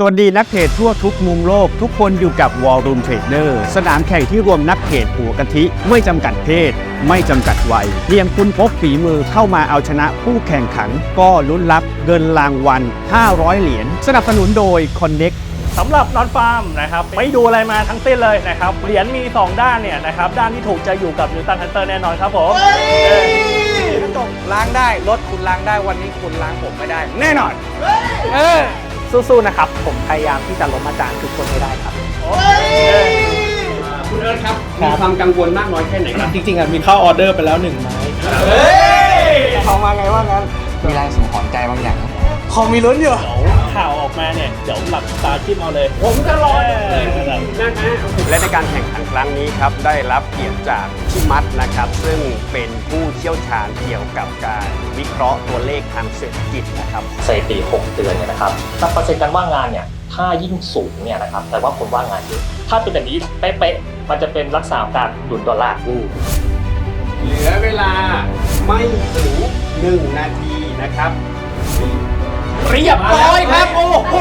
สวัสดีนักเทรดทั่วทุกมุมโลกทุกคนอยู่กับ War Room Trader สนามแข่งที่รวมนักเทรดหัวกะทิ ไม่จำกัดเพศ ไม่จำกัดวัยเพียงคุณพกฝีมือเข้ามาเอาชนะผู้แข่งขัน ก็ลุ้นรับเงินรางวัล 500 เหรียญสนับสนุนโดย Connect สำหรับนอนฟาร์มนะครับไม่ดูอะไรมาทั้งสิ้นเลยนะครับเหรียญมี 2 ด้านเนี่ยนะครับด้านที่ถูกจะอยู่กับนิวตันฮันเตอร์แน่นอนครับผมเออกระจกล้างได้รถคุณล้างได้วันนี้คุณล้างผมไม่ได้ แน่นอนเออ สู้ๆนะครับ ผมพยายามที่จะล้มอาจารย์ทุกคนให้ได้ครับ คุณเอิร์ธครับมีความกังวลมากน้อยแค่ไหนครับจริงๆอะมีเข้าออเดอร์ไปแล้วหนึ่งไม้เขามาไงว่างั้นมีแรงสังหรณ์ใจบางอย่างครับคอมีลุ้นอยู่เดี๋ยวข่าว ออกมาเนี่ยเดี๋ยวหลับตาคิดเอาเลย ผมจะรอและในการแข่งขันครั้งนี้ครับได้รับเกียรติจากพี่มัดนะครับ ซึ่งเป็นผู้เชี่ยวชาญเกี่ยวกับการวิเคราะห์ตัวเลขทางเศรษฐกิจนะครับสถิติ6เดือนเนี่ยนะครับถ้าเปอร์เซ็นต์การว่างงานเนี่ยถ้ายิ่งสูงเนี่ยนะครับแต่ว่าคนว่างงานเยอะถ้าเป็นแบบนี้เป๊ะๆมันจะเป็นลักษณะของการหยุดดอลลาร์เหลือเวลาไม่ถึง1นาทีนะครับ เรียบร้อยครับ โอ้โห